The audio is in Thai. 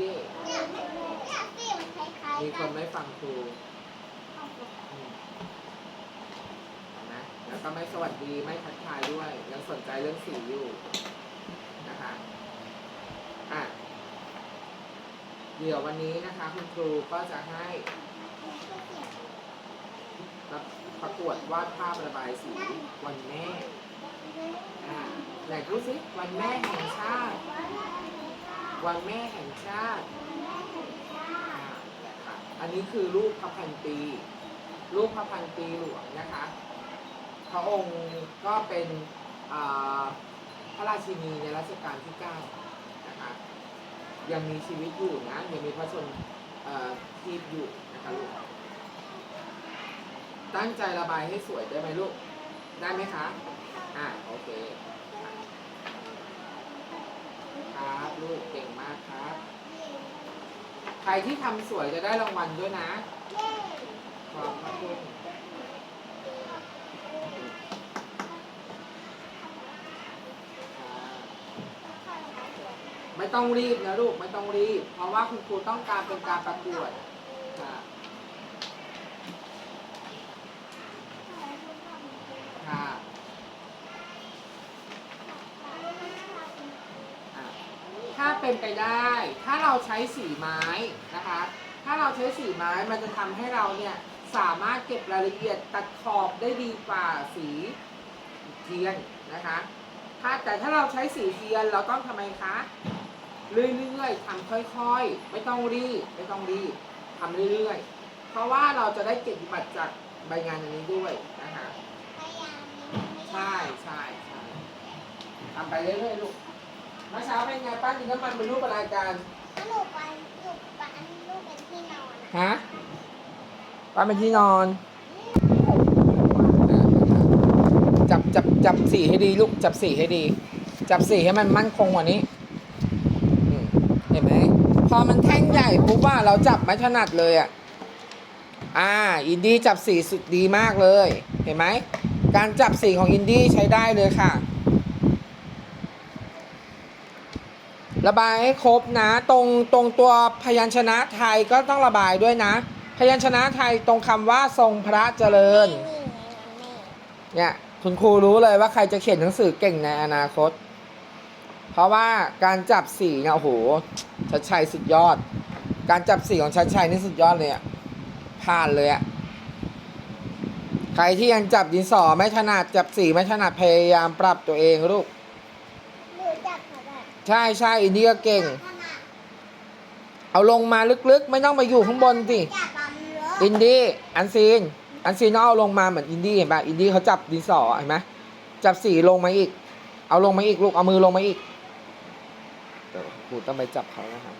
มีคนไม่ฟังครูอืมเห็นไหมแล้วก็ไม่สวัสดีไม่ทักทายด้วย ยังสนใจเรื่องสีอยู่นะคะอะเดี๋ยววันนี้นะคะ คุณครูก็จะให้รับประกวดวาดภาพระบายสีวันแม่ อ่าไหนดูสิวันแม่แห่งชาติ วันแม่แห่งชาติอ่าค่ะอันนี้คือรูปพระพันปี รูปพระพันปีหลวงนะคะ พระองค์ก็เป็นพระราชินีในรัชกาลที่9นะคะ ยังมีชีวิตอยู่นะ ยังมีพระชนเอ่อชีพอยู่นะคะลูก ตั้งใจระบายให้สวยได้ไหมลูก ได้ไหมคะ อ่าโอเค ครับลูกเก่งมากครับ ใครที่ทำสวยจะได้รางวัลด้วยนะขอบพระคุณไม่ต้องรีบนะลูกไม่ต้องรีบ เพราะว่าคุณครูต้องการเป็นการประกวดค่ะค่ะอะ ถ้าเป็นไปได้ ถ้าเราใช้สีไม้นะคะ ถ้าเราใช้สีไม้มันจะทำให้เราเนี่ยสามารถเก็บรายละเอียดตัดขอบได้ดีกว่าสีเทียนนะคะ ถ้าแต่ถ้าเราใช้สีเทียนเราต้องทำไมคะ เรื่อยๆทำค่อยๆ ไม่ต้องรีบไม่ต้องรีบทำเรื่อยๆ เพราะว่าเราจะได้เกียรติบัตรจากใบงานอันนี้ด้วยนะคะใช่ใช่ใช่ทำไปเรื่อยๆลูก เมื่อเช้าเป็นไงป้าดินน้ำมันเป็นรูปอะไรกันหนูไปหนูไปอันนี้ลูกเป็นที่นอนอะฮะป้าเป็นที่นอน จับจับจับสีให้ดีลูกจับสีให้ดี จับสีให้มันมั่นคงกว่านี้อืมเห็นไหมพอมันแท่งใหญ่ปุ๊บว่าเราจับไม่ถนัดเลยอะอ่าอินดี้จับสีสุดดีมากเลย เห็นไหมการจับสีของอินดี้ใช้ได้เลยค่ะ ระบายให้ครบนะ ตรงตรงตัวพยัญชนะไทยก็ต้องระบายด้วยนะ พยัญชนะไทยตรงคำว่าทรงพระเจริญ เนี่ยคุณครูรู้เลยว่าใครจะเขียนหนังสือเก่งในอนาคต เพราะว่าการจับสีเนี่ยโอ้โหชัดชัยสุดยอด การจับสีของชัดชัยนี่สุดยอดเลยอะผ่านเลยอะใครที่ยังจับดินสอไม่ถนัดจับสีไม่ถนัดพยายามปรับตัวเองลูก หนูจับเขาแบบ ใช่ใช่อินดี้ก็เก่งขนาดเอาลงมาลึกๆ ไม่ต้องไปอยู่ข้างบนสิจับปั๊มเลอิยนดี้อันซีน อันซีนต้องเอาลงมาเหมือนอินดี้เห็นปะอินดี้เขาจับดินสอเห็นไหมจับสีลงมาอีก เอาลงมาอีกลูกเอามือลงมาอีกเดี๋ยวครูต้องไปจับเขานะครับ